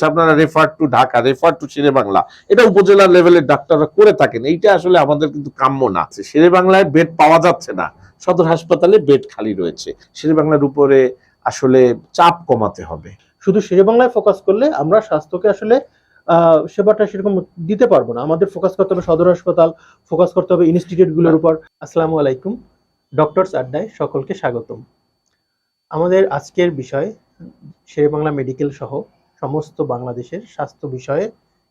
বলছে, আপনারা refer to Dhaka refer to Shere Bangla এটা উপজেলা লেভেলের ডাক্তাররা করে থাকেন। এইটা আসলে আমাদের কিন্তু কাম্য না শেরে বাংলায় বেড পাওয়া যাচ্ছে না। সদর হাসপাতালে বেড খালি রয়েছে। শেরে বাংলার উপরে আসলে চাপ কমাতে হবে। শুধু শেরে বাংলায় ফোকাস করলে আমরা স্বাস্থ্যকে আসলে সেবাটা সেরকম দিতে পারব না। আমাদের ফোকাস করতে হবে সদর হাসপাতাল ফোকাস করতে হবে ইনস্টিটিউটগুলোর উপর। আসসালামু আলাইকুম। ডক্টরস আড্ডায় সকলকে স্বাগতম। আমাদের আজকের বিষয় শেরে বাংলা মেডিকেল সহ সমস্ত বাংলাদেশের স্বাস্থ্য বিষয়ে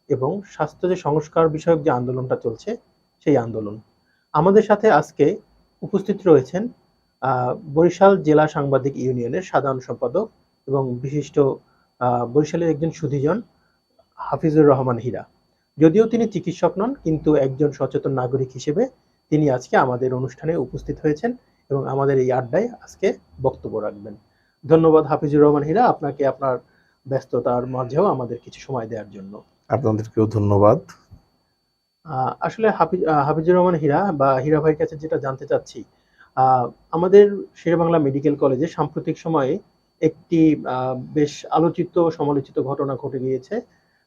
এবং স্বাস্থ্য যে সংস্কার বিষয়ক যে আন্দোলনটা চলছে, সেই আন্দোলন। আমাদের সাথে আজকে উপস্থিত রয়েছেন বরিশাল জেলা সাংবাদিক ইউনিয়নের সাধারণ সম্পাদক এবং বিশিষ্ট বরিশালের একজন সুধীজন, হাফিজুর রহমান হীরা। যদিও তিনি চিকিৎসক নন, কিন্তু একজন সচেতন নাগরিক হিসেবে তিনি আজকে আমাদের অনুষ্ঠানে উপস্থিত হয়েছেন এবং আমাদের এই আড্ডায় আজকে বক্তব্য রাখবেন। ধন্যবাদ হাফিজুর রহমান হীরা, আপনাকে আপনার ব্যস্ততার মাঝেও আমাদের কিছু সময় দেওয়ার জন্য। আপনাদেরকেও ধন্যবাদ। আসলে হাফিজ হাফিজুর রহমান হীরা বা হীরা ভাইয়ের কাছে যেটা জানতে চাচ্ছি আমাদের শেরেবাংলা মেডিকেল কলেজে সাম্প্রতিক সময়ে একটি বেশ আলোচিত সমালোচিত ঘটনা ঘটে গিয়েছে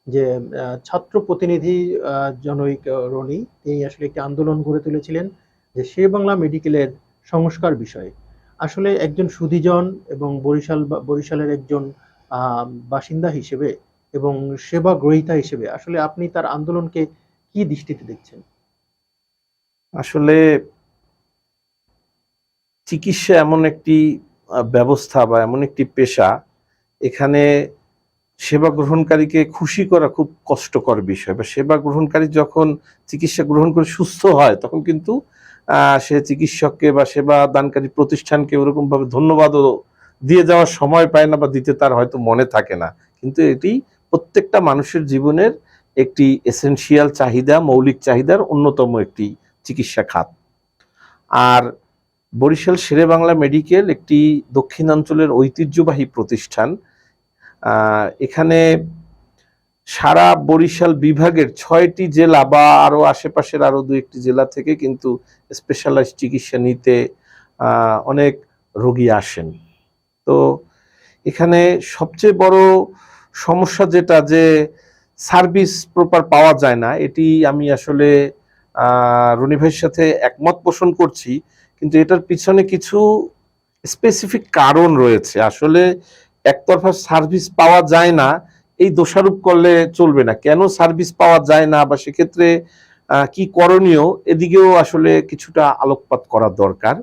যে ছাত্র প্রতিনিধি জনৈক রনি তিনি আসলে একটি আন্দোলন গড়ে তুলেছিলেন যে শেরেবাংলা মেডিকেলের সংস্কার বিষয়ে। আসলে একজন সুধীজন এবং বরিশাল বা- বরিশালের একজন বাসিন্দা হিসেবে এবং সেবা গ্রহীতা হিসেবে আসলে আপনি তার আন্দোলনকে কি দৃষ্টিতে দেখছেন? আসলে চিকিৎসা এমন একটি ব্যবস্থা বা এমন একটি পেশা, এখানে সেবা গ্রহণকারীকে খুশি করা খুব কষ্টকর বিষয়। বা সেবা গ্রহণকারী যখন চিকিৎসা গ্রহণ করে সুস্থ হয়, তখন কিন্তু সে চিকিৎসককে বা সেবা দানকারী প্রতিষ্ঠানকে ওরকম ভাবে ধন্যবাদও দিয়ে যাওয়ার সময় পায় না বা দিতে তার হয়তো মনে থাকে না। কিন্তু এটি প্রত্যেকটা মানুষের জীবনের একটি এসেনশিয়াল চাহিদা, মৌলিক চাহিদার অন্যতম একটি চিকিৎসা খাত। আর বরিশাল শেরে বাংলা মেডিকেল একটি দক্ষিণাঞ্চলের ঐতিহ্যবাহী প্রতিষ্ঠান। এখানে সারা বরিশাল বিভাগের ছয়টি জেলা বা আরও আশেপাশের আরও দু একটি জেলা থেকে কিন্তু স্পেশালাইজ চিকিৎসা নিতে অনেক রোগী আসেন। তো এখানে সবচেয়ে বড় সমস্যা যেটা যে সার্ভিস প্রপার পাওয়া যায় না, এটি আমি আসলে রনি ভাইয়ের সাথে একমত পোষণ করছি। কিন্তু এটার পিছনে কিছু স্পেসিফিক কারণ রয়েছে। আসলে একতরফা সার্ভিস পাওয়া যায় না, এই দোষারোপ করলে চলবে না। কেন সার্ভিস পাওয়া যায় না বা সেক্ষেত্রে কি করণীয়, এদিকেও আসলে কিছুটা আলোকপাত করা দরকার।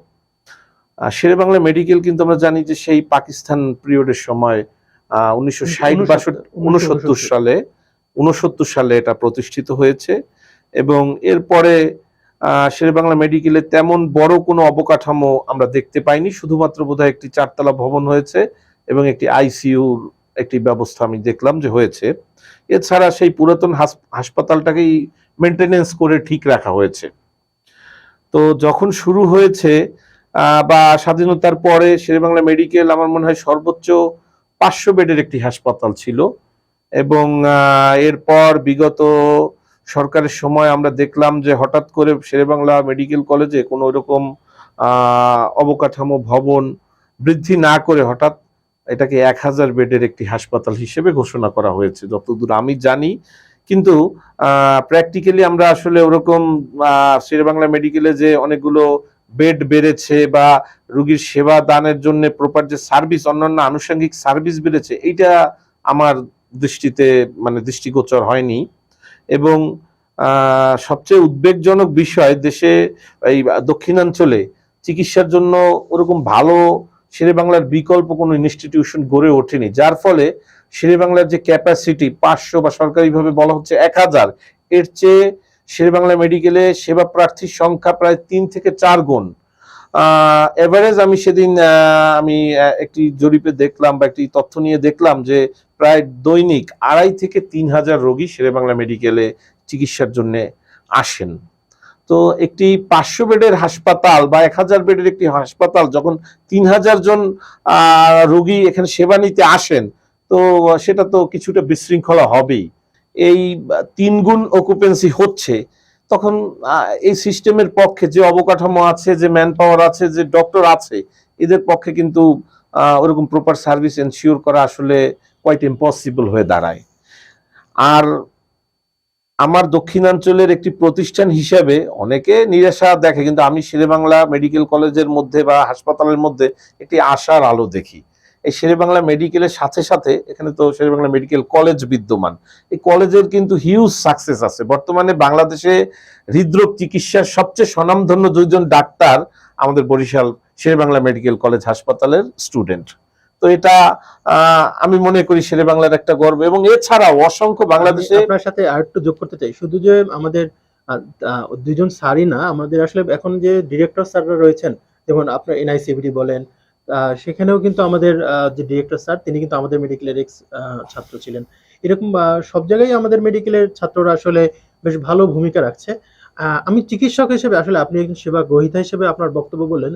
আহ, শেরেবাংলা মেডিকেল কিন্তু আমরা জানি যে সেই পাকিস্তান পিরিয়ডের সময় উনিশশো ষাট বাষট্টি উনসত্তর সালে উনসত্তর সালে এটা প্রতিষ্ঠিত হয়েছে এবং এরপরে শেরে বাংলা মেডিকেলে তেমন বড় কোনো অবকাঠামো আমরা দেখতে পাইনি। শুধুমাত্র বোধহয় একটি চারতলা ভবন হয়েছে এবং একটি আইসিইউর একটি ব্যবস্থা আমি দেখলাম যে হয়েছে। এছাড়া সেই পুরাতন হাস- হাসপাতালটাকেই মেনটেনেন্স করে ঠিক রাখা হয়েছে। তো যখন শুরু হয়েছে বা স্বাধীনতার পরে শেরেবাংলা মেডিকেল আমার মনে হয় সর্বোচ্চ পাঁচশো বেডের একটি হাসপাতাল ছিল। এবং এরপর বিগত সরকারের সময় আমরা দেখলাম যে হঠাৎ করে শেরেবাংলা মেডিকেল কলেজে কোনো রকম অবকাঠামো, ভবন বৃদ্ধি না করে হঠাৎ এটাকে এক হাজার বেডের একটি হাসপাতাল হিসেবে ঘোষণা করা হয়েছে, যতদূর আমি জানি। কিন্তু প্র্যাকটিক্যালি আমরা আসলে ওরকম শেরেবাংলা মেডিকেলে যে অনেকগুলো বেড বেড়েছে বা রুগীর সেবা দানের জন্য প্রপার যে সার্ভিস অন্যান্য আনুষঙ্গিক সার্ভিস বেড়েছে, এইটা আমার দৃষ্টিতে মানে দৃষ্টিগোচর হয়নি। এবং সবচেয়ে উদ্বেগজনক বিষয় দেশে এই দক্ষিণাঞ্চলে চিকিৎসার জন্য ওরকম ভালো শেরে বাংলার বিকল্প কোনো ইনস্টিটিউশন গড়ে ওঠেনি। যার ফলে শেরে বাংলার যে ক্যাপাসিটি পাঁচশো বা সরকারিভাবে বলা হচ্ছে এক হাজার, এর চেয়ে শেরে বাংলা মেডিকেলে সেবা প্রার্থীর সংখ্যা প্রায় তিন থেকে চার গুণ। এভারেজ আমি সেদিন আমি একটি জরিপে দেখলাম বা একটি তথ্য নিয়ে দেখলাম যে প্রায় দৈনিক আড়াই থেকে তিন হাজার রোগী শেরে বাংলা মেডিকেলে চিকিৎসার জন্য আসেন। তো একটি পাঁচশো বেডের হাসপাতাল বা এক হাজার বেডের একটি হাসপাতাল যখন তিন হাজার জন রোগী এখানে সেবা নিতে আসেন, তো সেটা তো কিছুটা বিশৃঙ্খলা হবেই। এই আহ, তিন গুণ অকুপেন্সি হচ্ছে তখন এই সিস্টেমের পক্ষে যে অবকাঠামো আছে যে ম্যান পাওয়ার আছে যে ডক্টর আছে এদের পক্ষে কিন্তু ওরকম প্রপার সার্ভিস এনশিওর করা আসলে কোয়াইট ইম্পসিবল হয়ে দাঁড়ায়। আর আমার দক্ষিণাঞ্চলের একটি প্রতিষ্ঠান হিসেবে অনেকে নিরাশা দেখে কিন্তু আমি শেরেবাংলা মেডিকেল কলেজের মধ্যে বা হাসপাতালের মধ্যে একটি আশার আলো দেখি। এই শেরেবাংলা মেডিকেলের সাথে সাথে এখানে তো শেরেবাংলা মেডিকেল কলেজ বিদ্যমান। এই কলেজের কিন্তু হিউজ সাকসেস আছে। বর্তমানে বাংলাদেশে হৃদরোগ চিকিৎসার সবচেয়ে স্বনামধন্য দুইজন ডাক্তার আমাদের বরিশাল শেরেবাংলা মেডিকেল কলেজ হাসপাতালের স্টুডেন্ট তো এটা আমি মনে করি শেরেবাংলার একটা গর্ব। এবং এছাড়াও অসংখ্য বাংলাদেশে আপনার সাথে আর একটু যোগ করতে চাই। শুধু যে আমাদের দুইজন স্যারই না আমাদের আসলে এখন যে ডিরেক্টর স্যাররা রয়েছেন যেমন আপনার এনআইসিভিডি বলেন সেখানেও কিন্তু আমাদের যে ডিরেক্টর স্যার তিনি কিন্তু আমাদের মেডিকেলের এক্স ছাত্র ছিলেন। এরকম সব জায়গায় আমাদের মেডিকেলের ছাত্ররা আসলে বেশ ভালো ভূমিকা রাখছে। আমি চিকিৎসক হিসেবে আসলে আপনি একজন সেবা গ্রহীতা হিসেবে আপনার বক্তব্য বললেন।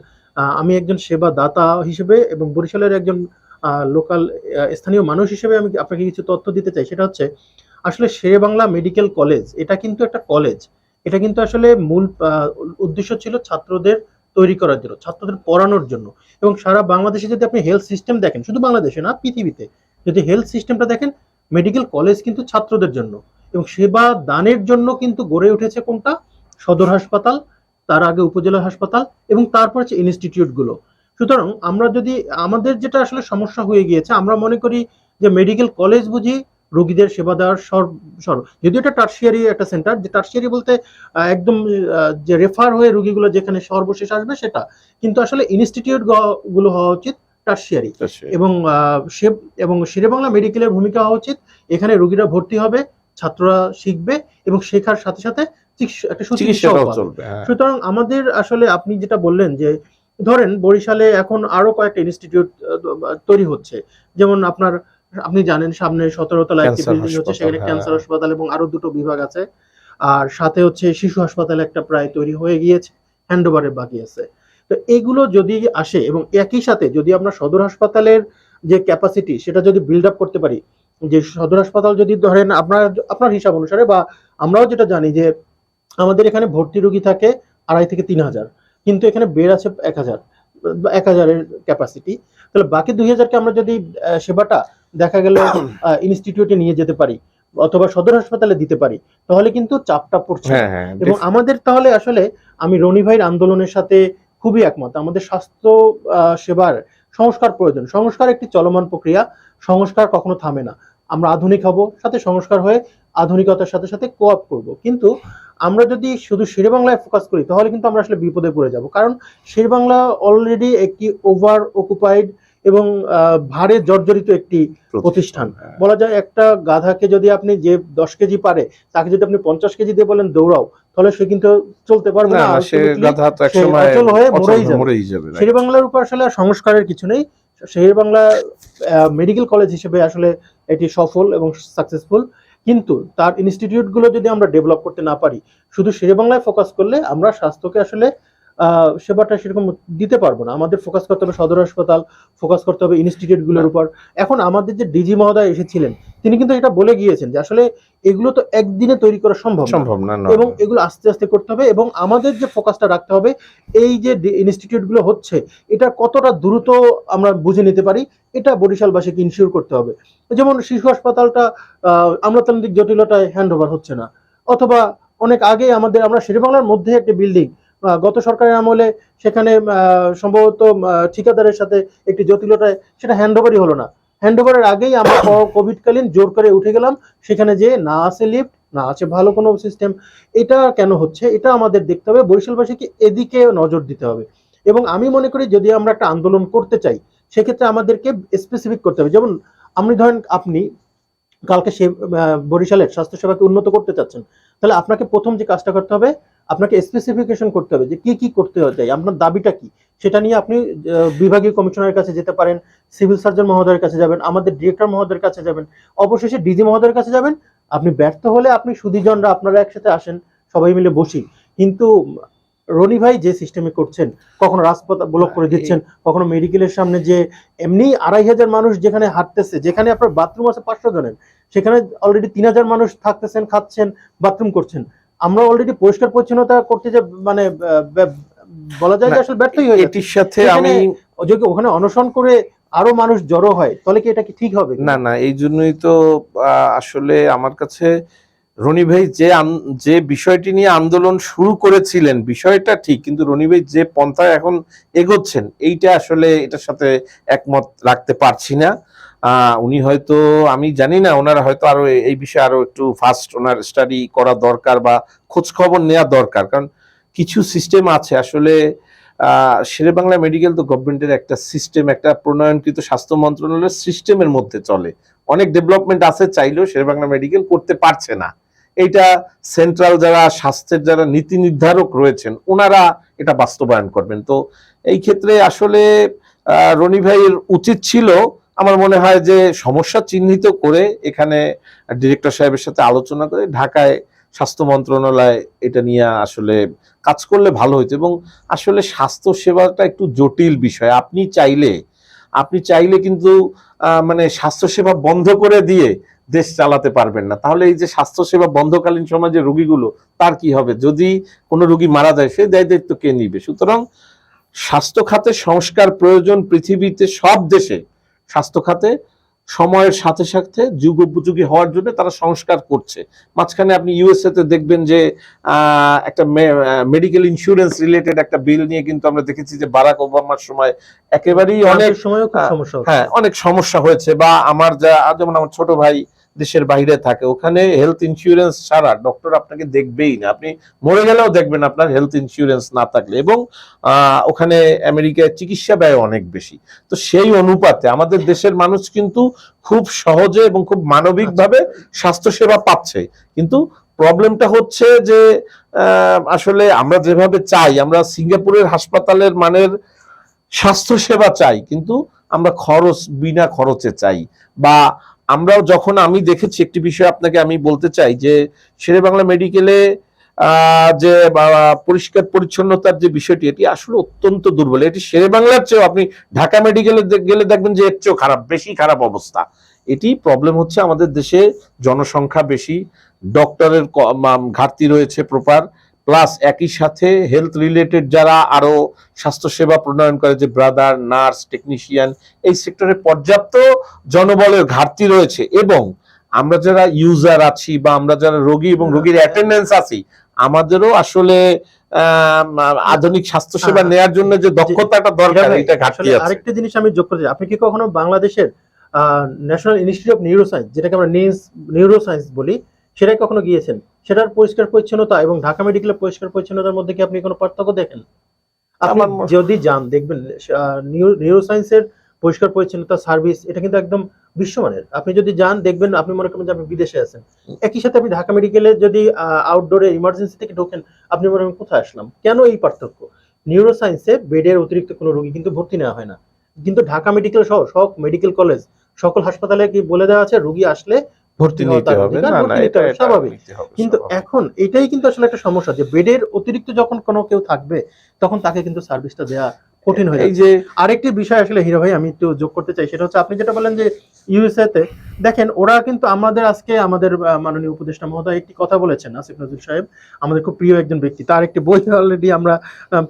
আমি একজন সেবা দাতা হিসেবে এবং বরিশালের একজন লোকাল স্থানীয় মানুষ হিসেবে আমি আপনাকে কিছু তথ্য দিতে চাই। সেটা হচ্ছে, আসলে শেরেবাংলা মেডিকেল কলেজ এটা কিন্তু একটা কলেজ এটা কিন্তু আসলে মূল উদ্দেশ্য ছিল ছাত্রদের তৈরি করার জন্য, ছাত্রদের পড়ানোর জন্য। এবং সারা বাংলাদেশে যদি আপনি হেলথ সিস্টেম দেখেন, শুধু বাংলাদেশে না, পৃথিবীতে, যদি হেলথ সিস্টেমটা দেখেন মেডিকেল কলেজ কিন্তু ছাত্রদের জন্য। এবং সেবা দানের জন্য কিন্তু গড়ে উঠেছে কোনটা? সদর হাসপাতাল, তার আগে উপজেলা হাসপাতাল, এবং তারপর হচ্ছে ইনস্টিটিউটগুলো সুতরাং আমরা যদি, আমাদের যেটা আসলে সমস্যা হয়ে গিয়েছে, আমরা মনে করি যে মেডিকেল কলেজ বুঝি রোগীদের সেবা দেওয়ার সর যদিও এটা টার্সিয়ারি একটা সেন্টার যে টার্সিয়ারি বলতে একদম যে রেফার হয়ে রোগীগুলো যেখানে সর্বশেষ আসবে সেটা। কিন্তু আসলে ইনস্টিটিউটগুলো হওয়া উচিত টার্সিয়ারি এবং সে এবং শেরেবাংলা মেডিকেলের ভূমিকা হওয়া উচিত। এখানে রোগীরা ভর্তি হবে ছাত্ররা শিখবে এবং শেখার সাথে সাথে একটা সুচিকিৎসাও চলবে হ্যাঁ। সুতরাং আমাদের আসলে আপনি যেটা বললেন যে ধরেন বরিশালে এখন আরও কয়েকটা ইনস্টিটিউট তৈরি হচ্ছে। যেমন আপনার আপনি জানেন সামনে সতেরো তলা একটি বিল্ডিং হচ্ছে সেখানে হ্যাঁ। ক্যান্সার হাসপাতাল এবং আরও দুটো বিভাগ আছে। আর সাথে হচ্ছে শিশু হাসপাতাল একটা প্রায় তৈরি হয়ে গিয়েছে হ্যান্ড ওভারের বাকি আছে। তো এগুলো যদি আসে এবং একই সাথে যদি আমরা সদর হাসপাতালের যে ক্যাপাসিটি সেটা যদি বিল্ড আপ করতে পারি যে সদর হাসপাতাল যদি ধরেন আপনার আপনার হিসাব অনুসারে বা আমরাও যেটা জানি যে আমাদের এখানে ভর্তি রোগী থাকে আড়াই থেকে তিন হাজার কিন্তু এখানে বেড আছে এক হাজার এক হাজারের ক্যাপাসিটি তাহলে বাকি দুই হাজারকে আমরা যদি সেবাটা দেখা গেল ইনস্টিটিউটে নিয়ে যেতে পারি অথবা সদর হাসপাতালে দিতে পারি তাহলে কিন্তু চাপটা পড়ছে। হ্যাঁ হ্যাঁ এবং আমাদের তাহলে আসলে আমি রনি ভাইয়ের আন্দোলনের সাথে খুবই একমত। আমাদের স্বাস্থ্য সেবার সংস্কার প্রয়োজন। সংস্কার একটি চলমান প্রক্রিয়া সংস্কার কখনো থামে না। আমরা আধুনিক হব সাথে সংস্কার হয়ে আধুনিকতার সাথে সাথে কোঅপ করব। কিন্তু আমরা যদি শুধু শেরেবাংলায় ফোকাস করি তাহলে কিন্তু আমরা আসলে বিপদে পড়ে যাব। কারণ শেরেবাংলা অলরেডি একটি ওভার অকুপাইড এবং ভারে জর্জরিত একটি প্রতিষ্ঠান। হ্যাঁ। বলা যায় একটা গাধাকে যদি আপনি যে দশ কেজি পারে তাকে যদি আপনি পঞ্চাশ কেজি দিয়ে বলেন দৌড়াও তাহলে সে কিন্তু চলতে পারবে না অচল হয়ে মরেই যাবে। শের বাংলার উপর আসলে সংস্কারের কিছু নেই শের বাংলা মেডিকেল কলেজ হিসেবে আসলে এটি সফল এবং সাকসেসফুল কিন্তু তার ইনস্টিটিউটগুলো যদি আমরা ডেভেলপ করতে না পারি শুধু শেরে বাংলায় ফোকাস করলে আমরা স্বাস্থ্যকে আসলে সেবাটা সেরকম দিতে পারব না। আমাদের ফোকাস করতে হবে সদর হাসপাতাল ফোকাস করতে হবে ইনস্টিটিউটগুলোর উপর। এখন আমাদের যে ডিজি মহোদয় এসেছিলেন তিনি কিন্তু এটা বলে গিয়েছেন যে আসলে এগুলো তো একদিনে তৈরি করা সম্ভব সম্ভব না এবং এগুলো আস্তে আস্তে করতে হবে এবং আমাদের যে ফোকাসটা রাখতে হবে এই যে ইনস্টিটিউটগুলো হচ্ছে এটা কতটা দ্রুত আমরা বুঝে নিতে পারি এটা বরিশালবাসীকে ইনশিওর করতে হবে। যেমন শিশু হাসপাতালটা আহ, আমলাতান্ত্রিক জটিলতায় হ্যান্ড ওভার হচ্ছে না। অথবা অনেক আগে আমাদের আমরা শেরেবাংলার মধ্যে একটা বিল্ডিং গত সরকারের আমলে সেখানে সম্ভবত ঠিকাদারের সাথে একটি জটিলতায় সেটা হ্যান্ড ওভারই হলো না। হ্যান্ড ওভারের আগেই আমরা কোভিডকালীন জোর করে উঠে গেলাম, সেখানে যে না আছে লিফট না আছে ভালো কোনো সিস্টেম এটা কেন হচ্ছে? এটা আমাদের দেখতে হবে। বরিশালবাসীকে এদিকে নজর দিতে হবে। এবং আমি মনে করি যদি আমরা একটা আন্দোলন করতে চাই, সেক্ষেত্রে আমাদেরকে স্পেসিফিক করতে হবে। যেমন, আপনি ধরেন, আপনি কালকে সে বরিশালের স্বাস্থ্যসেবাকে উন্নত করতে চাচ্ছেন, তাহলে আপনাকে প্রথম যে কাজটা করতে হবে আপনাকে স্পেসিফিকেশন করতে হবে যে কি কি করতে চাই আপনার দাবিটা কি? সেটা নিয়ে আপনি বিভাগীয় কমিশনারের কাছে যেতে পারেন সিভিল সার্জন মহোদয়ের কাছে যাবেন আমাদের ডিরেক্টর মহোদয়ের কাছে যাবেন অবশেষে ডিজি মহোদয়ের কাছে যাবেন। আপনি ব্যর্থ হলে আপনি সুদীজনরা আপনারা একসাথে আসেন সবাই মিলে বসি। কিন্তু রনি ভাই যে সিস্টেমে করছেন কখনো রাজপথ ব্লক করে দিচ্ছেন কখনো মেডিকেলের সামনে যে এমনি আড়াই হাজার মানুষ যেখানে হাঁটতেছে যেখানে আপনার বাথরুম আছে পাঁচশো জনের সেখানে অলরেডি তিন হাজার মানুষ থাকতেছেন খাচ্ছেন বাথরুম করছেন। আমরা অলরেডি পরিষ্কার পরিচ্ছন্নতা করতে যে মানে বলা যায় যে আসলে ব্যর্থই হয়ে এটির সাথে আমি যদি ওখানে অনশন করে আরও মানুষ জড়ো হয় তাহলে কি এটা কি ঠিক হবে? না না এই জন্যই তো আসলে আমার কাছে রনি ভাই যে যে বিষয়টি নিয়ে আন্দোলন শুরু করেছিলেন বিষয়টা ঠিক কিন্তু রনি ভাই যে পন্থায় এখন এগোচ্ছেন এইটা আসলে এটার সাথে একমত রাখতে পারছি না। উনি হয়তো, আমি জানি না, ওনারা হয়তো আরও এই বিষয়ে আরও একটু ফাস্ট ওনার স্টাডি করা দরকার বা খোঁজ খবর নেওয়া দরকার। কারণ কিছু সিস্টেম আছে, আসলে শেরে বাংলা মেডিকেল তো গভর্নমেন্টের একটা সিস্টেম একটা প্রণয়নকৃত স্বাস্থ্য মন্ত্রণালয়ের সিস্টেমের মধ্যে চলে। অনেক ডেভেলপমেন্ট আছে, চাইলেও শেরে বাংলা মেডিকেল করতে পারছে না। এইটা সেন্ট্রাল যারা স্বাস্থ্যের যারা নীতি নির্ধারক রয়েছেন, ওনারা এটা বাস্তবায়ন করবেন। তো এই ক্ষেত্রে আসলে রনি ভাইয়ের উচিত ছিল আমার মনে হয় যে সমস্যা চিহ্নিত করে এখানে ডিরেক্টর সাহেবের সাথে আলোচনা করে ঢাকায় স্বাস্থ্য মন্ত্রণালয় এটা নিয়ে আসলে কাজ করলে ভালো হতো এবং আসলে স্বাস্থ্য সেবাটা একটু জটিল বিষয়। আপনি চাইলে আপনি চাইলে কিন্তু মানে স্বাস্থ্য সেবা বন্ধ করে দিয়ে দেশ চালাতে পারবেন না। তাহলে এই যে স্বাস্থ্য সেবা বন্ধকালীন সমাজে রুগীগুলো, তার কি হবে? যদি কোনো রুগী মারা যায়, সে দায় দায়িত্ব কে নিবে? সুতরাং স্বাস্থ্য খাতে সংস্কার প্রয়োজন পৃথিবীতে সব দেশে। স্বাস্থ্য খাতে সময়ের সাথে সাথে যুগ উপযোগী হওয়ার জন্য তারা সংস্কার করছে মাঝখানে আপনি ইউএসএ তে দেখবেন যে আহ, একটা মেডিকেল ইন্স্যুরেন্স রিলেটেড একটা বিল নিয়ে কিন্তু আমরা দেখেছি যে বারাক ওবামার সময় একেবারেই অনেক সময়। হ্যাঁ অনেক সমস্যা হয়েছে বা আমার যা যেমন আমার ছোট ভাই দেশের বাইরে থাকে। ওখানে হেলথ ইন্স্যুরেন্স ছাড়া ডক্টর আপনাকে দেখবেই না। আপনি মরে গেলেও দেখবেন আপনার হেলথ ইন্স্যুরেন্স না থাকলে। এবং ওখানে আমেরিকায় চিকিৎসা ব্যয় অনেক বেশি। তো সেই অনুপাতে আমাদের দেশের মানুষ কিন্তু খুব সহজে এবং খুব মানবিকভাবে স্বাস্থ্য সেবা পাচ্ছে। কিন্তু প্রবলেমটা হচ্ছে যে আসলে আমরা যেভাবে চাই, আমরা সিঙ্গাপুরের হাসপাতালের মানের স্বাস্থ্য সেবা চাই, কিন্তু আমরা খরচ, বিনা খরচে চাই। বা আমরাও যখন আমি দেখেছি একটি বিষয় আপনাকে আমি বলতে চাই যে শেরে বাংলা মেডিকেলে যে পরিষ্কার পরিচ্ছন্নতার যে বিষয়টি, এটি আসলে অত্যন্ত দুর্বল। এটি শেরে বাংলার চেয়েও আপনি ঢাকা মেডিকেলে গেলে দেখবেন যে এর চেয়েও খারাপ, বেশি খারাপ অবস্থা। এটি প্রবলেম হচ্ছে আমাদের দেশে জনসংখ্যা বেশি ডক্টরের ঘাটতি রয়েছে প্রপার প্লাস একই সাথে হেলথ রিলেটেড যারা আরও স্বাস্থ্যসেবা প্রণয়ন করে যে ব্রাদার নার্স টেকনিশিয়ান এই সেক্টরে পর্যাপ্ত জনবলের ঘাটতি রয়েছে এবং আমরা যারা ইউজার আছি বা আমরা যারা রোগী এবং রোগীর অ্যাটেন্ডেন্স আছি আমাদেরও আসলে আধুনিক স্বাস্থ্যসেবা হ্যাঁ, নেয়ার জন্য যে দক্ষতাটা দরকার এটা ঘাটতি আছে। আরেকটা জিনিস আমি যোগ করতে আপনি কি কখনো বাংলাদেশের ন্যাশনাল ইনস্টিটিউট অফ নিউরোসায়েন্স যেটাকে আমরা নিউরোসায়েন্স বলি সেটাই কখনো গিয়েছেন? সেটার পরিষ্কার পরিচ্ছন্নতা এবং ঢাকা মেডিকেলের পরিষ্কার পরিচ্ছন্নতার মধ্যে কি আপনি কোনো পার্থক্য দেখেন? আপনি যদি যান দেখবেন নিউরোসায়েন্সের পরিষ্কার পরিচ্ছন্নতা সার্ভিস এটা কিন্তু একদম বিশ্বমানের। আপনি যদি যান দেখবেন আপনি মনে করবেন যে আপনি বিদেশে আছেন। একই সাথে আপনি ঢাকা মেডিকেলে যদি আউটডোরে ইমার্জেন্সি থেকে ঢোকেন আপনি মনে করেন কোথায় আসলাম? কেন এই পার্থক্য? নিউরো সায়েন্সে বেডের অতিরিক্ত কোনো রোগী কিন্তু ভর্তি নেওয়া হয় না। কিন্তু ঢাকা মেডিকেল সহ সব মেডিকেল কলেজ সকল হাসপাতালে কি বলে দেওয়া আছে? রুগী আসলে ভর্তি নিতে হবে। না না এটা স্বাভাবিক। কিন্তু এখন এটাই কিন্তু আসলে একটা সমস্যা যে বেডের অতিরিক্ত যখন কোনো কেউ থাকবে তখন তাকে কিন্তু সার্ভিসটা দেওয়া কঠিন হয়ে এই যে আরেকটি বিষয় আসলে হিরো ভাই আমি একটু যোগ করতে চাই সেটা হচ্ছে আপনি যেটা বলেন যে ইউএসএ তে দেখেন ওরা কিন্তু আমাদের আজকে আমাদের মাননীয় উপদেষ্টা মহোদয় একটি কথা বলেছেন আসিফ নজরুল সাহেব আমাদের খুব প্রিয় একজন ব্যক্তি তার একটি বই অলরেডি আমরা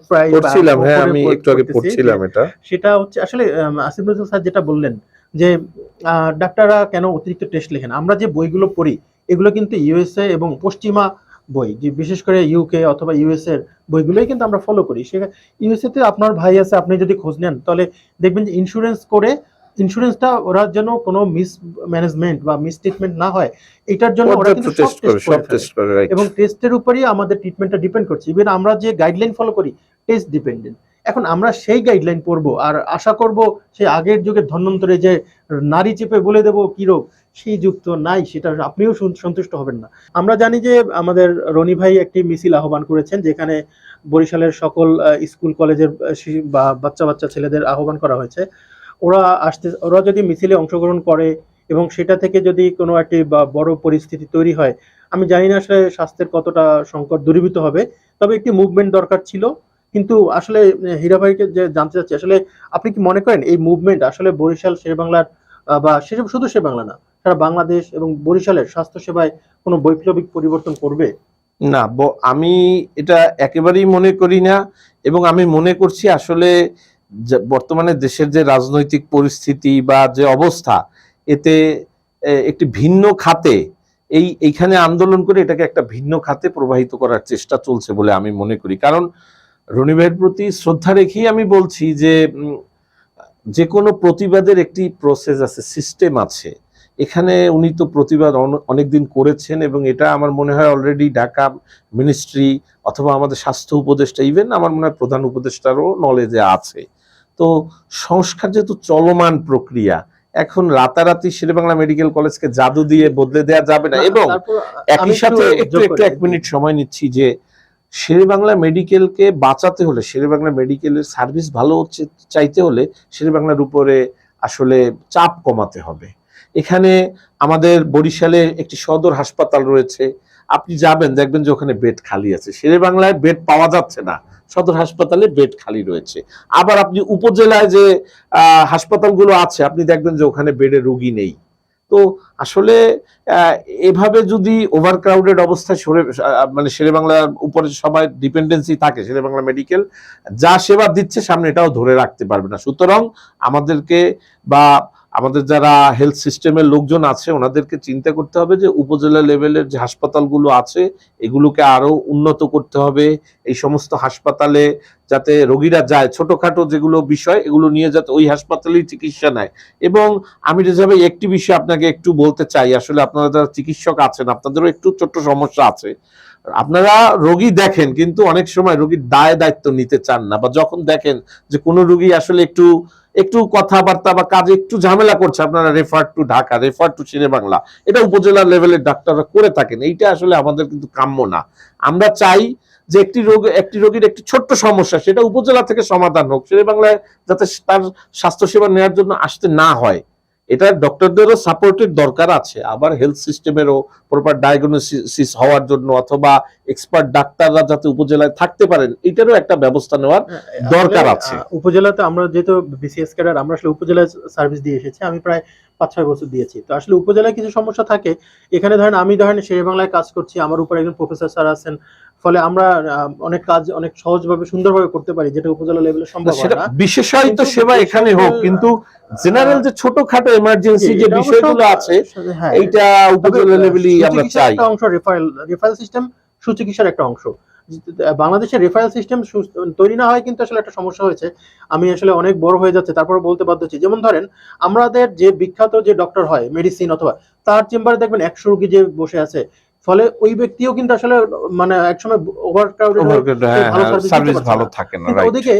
প্রায় পড়ছিলাম হ্যাঁ আমি একটু আগে পড়ছিলাম এটা। সেটা হচ্ছে আসলে আসিফ নজরুল স্যার যেটা বললেন যে ডাক্তাররা কেন অতিরিক্ত টেস্ট লেখেন? আমরা যে বইগুলো পড়ি এগুলো কিন্তু ইউএসএ এবং পশ্চিমা বই যে বিশেষ করে ইউকে অথবা ইউএস এর বইগুলোই কিন্তু আমরা ফলো করি। সে ইউএসএ তে আপনার ভাই আছে আপনি যদি খোঁজ নেন তাহলে দেখবেন যে ইন্স্যুরেন্স করে ইন্স্যুরেন্সটা ওরা যেন কোনো মিস ম্যানেজমেন্ট বা মিস ট্রিটমেন্ট না হয় এটার জন্য ওরা কিন্তু সব টেস্ট করে টেস্ট সব টেস্ট করে right. এবং টেস্টের উপরই আমাদের ট্রিটমেন্টটা ডিপেন্ড করছে। ইভেন আমরা যে গাইডলাইন ফলো করি টেস্ট ডিপেন্ডেন্ট এখন আমরা সেই গাইডলাইন পড়ব। আর আশা করব সেই আগের যুগের ধন্যন্তরে যে নারী চেপে বলে দেব কি রোগ, সেই যুগ তো নাই, সেটা আপনিও সন্তুষ্ট হবেন না। আমরা জানি যে আমাদের রনি ভাই একটি মিছিল আহ্বান করেছেন, যেখানে বরিশালের সকল স্কুল কলেজের বা বাচ্চা বাচ্চা ছেলেদের আহ্বান করা হয়েছে। ওরা আসতে, ওরা যদি মিছিলে অংশগ্রহণ করে এবং সেটা থেকে যদি কোনো একটি বড় পরিস্থিতি তৈরি হয়, আমি জানি না আসলে স্বাস্থ্যের কতটা সংকট দূরীভূত হবে, তবে একটি মুভমেন্ট দরকার ছিল। কিন্তু আসলে হীরা ভাইকে যে জানতে চাচ্ছি, আসলে আপনি কি মনে করেন এই মুভমেন্ট আসলে বরিশাল শেরবাংলার বা সে শুধু শেরবাংলা না, সারা বাংলাদেশ এবং বরিশালের স্বাস্থ্য সেবায় কোনো বৈপ্লবিক পরিবর্তন করবে? না আমি এটা একেবারেই মনে করি না এবং আমি মনে করছি আসলে বর্তমানে দেশের যে রাজনৈতিক পরিস্থিতি বা যে অবস্থা, এতে একটি ভিন্ন খাতে, এই, এইখানে আন্দোলন করে এটাকে একটা ভিন্ন খাতে প্রবাহিত করার চেষ্টা চলছে বলে আমি মনে করি। কারণ রনি ভাইয়ের প্রতি শ্রদ্ধা রেখেই আমি বলছি যে যে কোনো প্রতিবাদের একটি প্রসেস আছে সিস্টেম আছে। এখানে উনি তো প্রতিবাদ অনেকদিন করেছেন এবং এটা আমার মনে হয় অলরেডি ঢাকা মিনিস্ট্রি অথবা আমাদের স্বাস্থ্য উপদেষ্টা ইভেন আমার মনে হয় প্রধান উপদেষ্টারও নলেজে আছে। তো সংস্কার যেহেতু চলমান প্রক্রিয়া এখন রাতারাতি শেরেবাংলা মেডিকেল কলেজকে জাদু দিয়ে বদলে দেওয়া যাবে না এবং একই সাথে একটু একটু এক মিনিট সময় নিচ্ছি যে শেরেবাংলা মেডিকেলকে বাঁচাতে হলে, শেরেবাংলা মেডিকেলের সার্ভিস ভালো হচ্ছে, চাইতে হলে শেরেবাংলার উপরে আসলে চাপ কমাতে হবে। এখানে আমাদের বরিশালে একটি সদর হাসপাতাল রয়েছে। আপনি যাবেন, দেখবেন যে ওখানে বেড খালি আছে। শেরেবাংলায় বেড পাওয়া যাচ্ছে না। সদর হাসপাতালে বেড খালি রয়েছে। আবার আপনি উপজেলায় যে হাসপাতালগুলো আছে, আপনি দেখবেন যে ওখানে বেডে রোগী নেই। তো আসলে এভাবে যদি ওভার ক্রাউডেড অবস্থায় সরে মানে শেরে বাংলার উপরে সবাই ডিপেন্ডেন্সি থাকে শেরে বাংলা মেডিকেল যা সেবা দিচ্ছে সামনে এটাও ধরে রাখতে পারবে না। সুতরাং আমাদেরকে বা আমাদের যারা হেলথ সিস্টেমের লোকজন আছে, ওনাদেরকে চিন্তা করতে হবে যে উপজেলা লেভেলের যে হাসপাতালগুলো আছে, এগুলোকে আরও উন্নত করতে হবে। এই সমস্ত হাসপাতালে যাতে রোগীরা যায়, ছোটখাটো যেগুলো বিষয়, এগুলো নিয়ে যাতে ওই হাসপাতালেই চিকিৎসা নেয়। এবং আমি রেজাবে একটি বিষয় আপনাকে একটু বলতে চাই, আসলে আপনারা যারা চিকিৎসক আছেন, আপনাদেরও একটু ছোট্ট সমস্যা আছে। আপনারা রোগী দেখেন, কিন্তু অনেক সময় রোগীর দায় দায়িত্ব নিতে চান না বা যখন দেখেন যে কোনো রোগী আসলে একটু একটু কথাবার্তা বা কাজে একটু ঝামেলা করছে, আপনারা refer to Dhaka refer to Shere Bangla এটা উপজেলা লেভেলের ডাক্তাররা করে থাকেন। এইটা আসলে আমাদের কিন্তু কাম্য না। আমরা চাই যে একটি রোগ একটি রোগীর একটি ছোট্ট সমস্যা সেটা উপজেলা থেকে সমাধান হোক সেরে বাংলায় যাতে তার স্বাস্থ্যসেবা নেওয়ার জন্য আসতে না হয়। এটা ডক্টরদেরও সাপোর্টের দরকার আছে। আবার হেলথ সিস্টেমেরও প্রপার ডায়াগনোসিস হওয়ার জন্য অথবা এক্সপার্ট ডাক্তাররা যাতে উপজেলায় থাকতে পারেন এটারও একটা ব্যবস্থা নেওয়ার দরকার আছে। উপজেলাতে আমরা যেহেতু বিসিএস ক্যাডার আমরা আসলে উপজেলায় সার্ভিস দিয়ে এসেছি আমি প্রায় পাঁচ ছয় বছর দিয়েছি। তো আসলে উপজেলায় কিছু সমস্যা থাকে এখানে ধরেন আমি ধরেন শেরে বাংলায় কাজ করছি আমার উপর একজন প্রফেসর স্যার আছেন ফলে আমরা অনেক কাজ অনেক সহজভাবে সুন্দরভাবে করতে পারি যেটা উপজেলা লেভেলে সম্ভব হয় সেটা না। বিশেষায়িত সেবা এখানে হোক কিন্তু জেনারেল যে ছোটখাটো এমার্জেন্সি যে বিষয়গুলো আছে হ্যাঁ, এইটা উপজেলা লেভেলই আমরা চাই। একটা অংশ রেফারেল রেফারেল সিস্টেম সুচিকিৎসার একটা অংশ। বাংলাদেশের রেফারেল সিস্টেম তৈরি না হয় কিন্তু আসলে একটা সমস্যা হয়েছে। আমি আসলে অনেক বড় হয়ে যাচ্ছে তারপরে বলতে বাধ্য হচ্ছি। যেমন ধরেন আমাদের যে বিখ্যাত যে ডক্টর হয় মেডিসিন অথবা তার চেম্বারে দেখবেন একশো রোগী যে বসে আছে। ফলে ওই ব্যক্তিও কিন্তু আসলে মানে একসময় ওভার ক্রাউডেড ভালো সার্ভিস ভালো থাকে না ওদিকে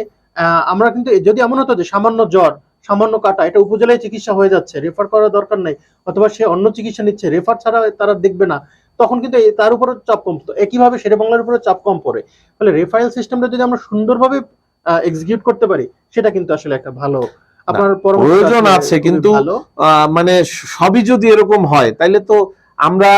আমরা কিন্তু যদি এমন হতো যে সামান্য জ্বর সামান্য কাটা এটা উপজেলায় চিকিৎসা হয়ে যাচ্ছে রেফার করার দরকার নাই অথবা সে অন্য চিকিৎসা নিচ্ছে রেফার ছাড়া তারা দেখবে না তখন কিন্তু তার উপরে চাপ কম একইভাবে শেরে বাংলার উপরে চাপ কম পড়ে। ফলে রেফারেল সিস্টেমটা যদি আমরা সুন্দরভাবে এক্সিকিউট করতে পারি সেটা কিন্তু আসলে একটা ভালো আপনার প্রয়োজন আছে, কিন্তু মানে সবই যদি এরকম হয় তাইলে তো আমরা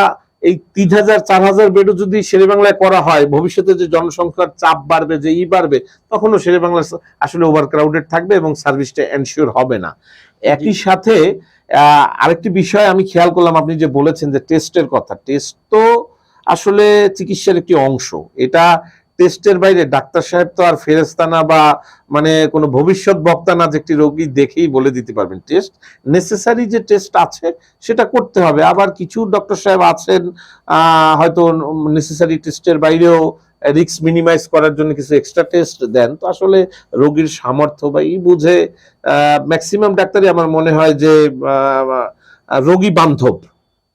এই তিন হাজার চার হাজার বেডও যদি শেরেবাংলায় করা হয় ভবিষ্যতে যে জনসংখ্যার চাপ বাড়বে যে ই বাড়বে তখনও শেরে বাংলা আসলে ওভার ক্রাউডেড থাকবে এবং সার্ভিসটা এনশিওর হবে না। একই সাথে আরেকটি বিষয় আমি খেয়াল করলাম আপনি যে বলেছেন যে টেস্টের কথা টেস্ট তো আসলে চিকিৎসার একটি অংশ। এটা টেস্টের বাইরে ডাক্তার সাহেব তো আর ফেরেস্তানা বা মানে কোনো ভবিষ্যৎ বক্তা না যে একটি রোগী দেখেই বলে দিতে পারবেন। টেস্ট নেসেসারি যে টেস্ট আছে সেটা করতে হবে। আবার কিছু ডক্টর সাহেব আছেন হয়তো নেসেসারি টেস্টের বাইরেও রিস্ক মিনিমাইজ করার জন্য কিছু এক্সট্রা টেস্ট দেন। তো আসলে রোগীর সামর্থ্য বা ই বুঝে ম্যাক্সিমাম ডাক্তারই আমার মনে হয় যে রোগী বান্ধব।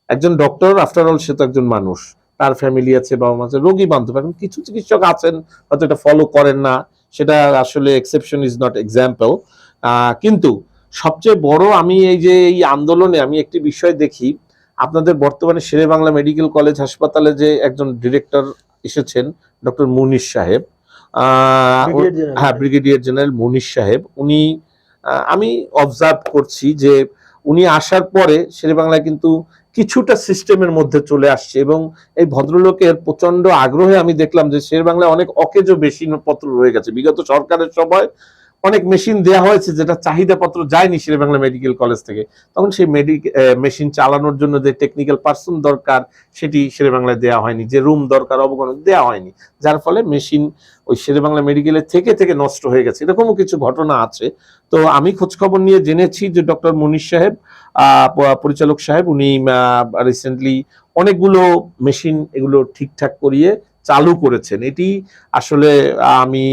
একজন ডক্টর আফটার অল সে তো একজন মানুষ। তার ফ্যামিলি আছে বাবা মা আছে রোগী বান্ধব এখন কিছু চিকিৎসক আছেন হয়তো এটা ফলো করেন না সেটা আসলে এক্সেপশন ইজ নট এক্সাম্পল কিন্তু সবচেয়ে বড় আমি এই যে এই আন্দোলনে আমি একটি বিষয় দেখি আপনাদের বর্তমানে শেরে বাংলা মেডিকেল কলেজ হাসপাতালে যে একজন ডিরেক্টর এসেছেন ডক্টর মুনিশ সাহেব। হ্যাঁ ব্রিগেডিয়ার জেনারেল মুনিশ সাহেব উনি আমি অবজার্ভ করছি যে উনি আসার পরে শেরে বাংলায় কিন্তু কিছুটা সিস্টেমের মধ্যে চলে আসছে এবং এই ভদ্রলোকের প্রচণ্ড আগ্রহে আমি দেখলাম যে শের বাংলায় অনেক অকেজ বেশি পত্র রয়ে গেছে। বিগত সরকারের সময় অনেক মেশিন দেওয়া হয়েছে যেটা চাহিদাপত্র যায়নি শেরেবাংলা মেডিকেল কলেজ থেকে। তখন সেই মেশিন চালানোর জন্য যে টেকনিক্যাল পার্সন দরকার, সেটি শেরেবাংলায় দেওয়া হয়নি। যে রুম দরকার অবকাঠামো দেওয়া হয়নি। যার ফলে মেশিন ওই শেরেবাংলা মেডিকেলের থেকে থেকে নষ্ট হয়ে গেছে। এরকমও কিছু ঘটনা আছে। তো আমি খোঁজখবর নিয়ে জেনেছি যে ডক্টর মুনিশ সাহেব পরিচালক সাহেব, উনি রিসেন্টলি অনেকগুলো মেশিন এগুলো ঠিকঠাক করিয়ে চালু করেছেন। এটি আসলে আমি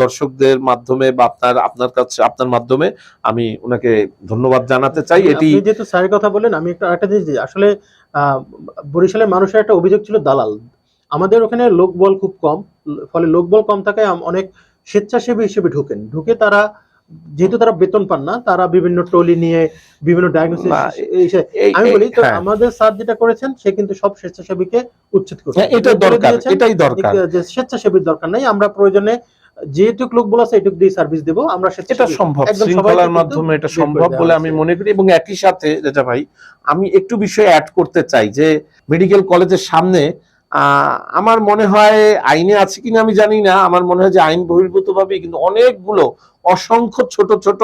দর্শকদের মাধ্যমে বা আপনার আপনার কাছে আপনার মাধ্যমে আমি ওনাকে ধন্যবাদ জানাতে চাই। এটি যেহেতু স্যারের কথা বলেন আমি একটা একটা জিনিস আসলে আহ, বরিশালের মানুষের একটা অভিযোগ ছিল দালাল। আমাদের ওখানে লোকবল খুব কম ফলে লোকবল কম থাকায় অনেক স্বেচ্ছাসেবী হিসেবে ঢুকেন। ঢুকে তারা যেহেতু তারা বেতন পান না তারা বিভিন্ন টলি নিয়ে বিভিন্ন ডায়াগনোসিস আমি বলি তো হ্যাঁ, আমাদের স্যার যেটা করেছেন সে কিন্তু সব স্বেচ্ছাসেবীকে উচ্ছেদ করছে। হ্যাঁ, এটা দরকার এটাই দরকার। যে স্বেচ্ছাসেবীর দরকার নাই আমরা প্রয়োজনে যেটুক লোক বলা আছে এটুক দিয়ে সার্ভিস দেবো আমরা এটা সম্ভব। শৃঙ্খলার মাধ্যমে এটা সম্ভব বলে আমি মনে করি এবং একই সাথে যেটা ভাই আমি একটু বিষয় অ্যাড করতে চাই যে মেডিকেল কলেজের সামনে আমার মনে হয় আইনে আছে কিনা আমি জানি না। আমার মনে হয় যে আইন বহির্ভূত ভাবে কিন্তু অনেকগুলো অসংখ্য ছোট ছোট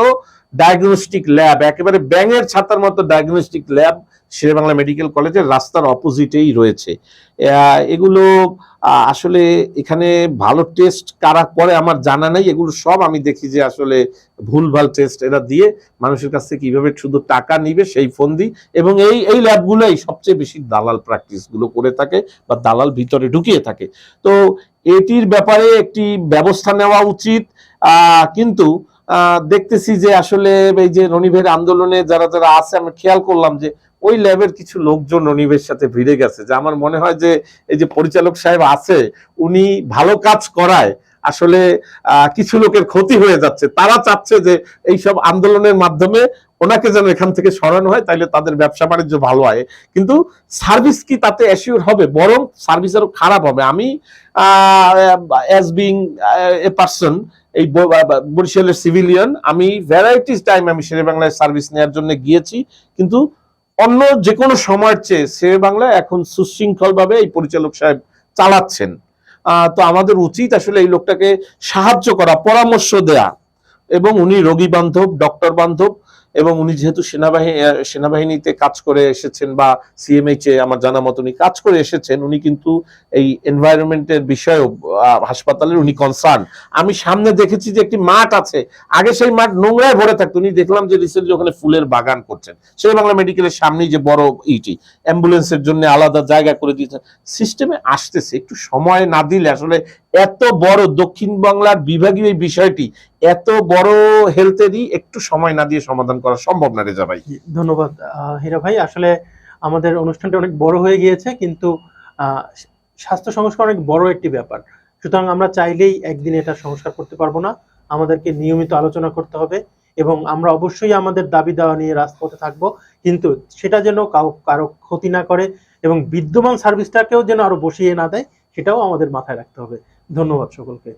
ডায়াগনস্টিক ল্যাব একেবারে ব্যাঙের ছাতার মতো ডায়াগনস্টিক ল্যাব শেরেবাংলা মেডিকেল কলেজের রাস্তার অপোজিটেই রয়েছে। এগুলো আসলে এখানে ভালো টেস্ট কারা করে আমার জানা নাই। এগুলো সব আমি দেখি যে আসলে ভুলভাল টেস্ট এরা দিয়ে মানুষের কাছ থেকে কীভাবে শুধু টাকা নিবে সেই ফোন দিই এবং এই এই ল্যাবগুলোই সবচেয়ে বেশি দালাল প্র্যাকটিসগুলো করে থাকে বা দালাল ভিতরে ঢুকিয়ে থাকে। তো এটির ব্যাপারে একটি ব্যবস্থা নেওয়া উচিত। কিন্তু দেখতেছি যে আসলে এই যে রনিভের আন্দোলনে যারা যারা আছে, আমি খেয়াল করলাম যে ওই ল্যাবের কিছু লোকজন রনিভের সাথে ভিড়ে গেছে, যে আমার মনে হয় যে এই যে পরিচালক সাহেব আছে, উনি ভালো কাজ করায়, আসলে কিছু লোকের ক্ষতি হয়ে যাচ্ছে। তারা চাচ্ছে যে এইসব আন্দোলনের মাধ্যমে ওনাকে যেন এখান থেকে সরানো হয়, তাইলে তাদের ব্যবসা বাণিজ্য ভালো হয়। কিন্তু সার্ভিস কি তাতে অ্যাসিওর হবে? বরং সার্ভিস আরও খারাপ হবে। আমি, ah as being a person এই বরিশালের সিভিলিয়ান আমি ভ্যারাইটিস টাইম আমি বাংলায় সার্ভিস নেওয়ার জন্য গিয়েছি, কিন্তু অন্য যে কোনো সময়ের চেয়ে শেরে বাংলা এখন সুশৃঙ্খলভাবে এই পরিচালক সাহেব চালাচ্ছেন। তো আমাদের উচিত আসলে এই লোকটাকে সাহায্য করা, পরামর্শ দেয়া। এবং উনি রোগী বান্ধব ডক্টর বান্ধব এবং উনি যেহেতু সেনাবাহিনী সেনাবাহিনীতে কাজ করে এসেছেন বা সিএমএইচ এ আমার জানা মতো উনি কাজ করে এসেছেন উনি কিন্তু এই এনভায়রনমেন্টের বিষয়েও আহ, হাসপাতালের উনি কনসার্ন আমি সামনে দেখেছি যে একটি মাঠ আছে আগে সেই মাঠ নোংরায় ভরে থাকতো উনি দেখলাম যে রিসেন্টলি ওখানে ফুলের বাগান করছেন। সেই বাংলা মেডিকেলের সামনেই যে বড় ইটি অ্যাম্বুলেন্সের জন্য আলাদা জায়গা করে দিয়েছেন। সিস্টেমে আসতেছে একটু সময় না দিলে আসলে এত বড় দক্ষিণ বাংলার বিভাগীয় এই বিষয়টি, এত বড় হেলথেরই একটু সময় না দিয়ে সমাধান করা সম্ভব না রেজা ভাই। ধন্যবাদ হীরা ভাই। আসলে আমাদের অনুষ্ঠানটা অনেক বড় হয়ে গিয়েছে, কিন্তু স্বাস্থ্য সংস্কার অনেক বড় একটি ব্যাপার। সুতরাং আমরা চাইলেই একদিন এটা সংস্কার করতে পারব না। আমাদেরকে নিয়মিত আলোচনা করতে হবে এবং আমরা অবশ্যই আমাদের দাবি দেওয়া নিয়ে রাজপথে থাকব, কিন্তু সেটা যেন কাউ, কারও ক্ষতি না করে এবং বিদ্যমান সার্ভিসটাকেও যেন আরও বসিয়ে না দেয়, সেটাও আমাদের মাথায় রাখতে হবে। ধন্যবাদ সকলকে।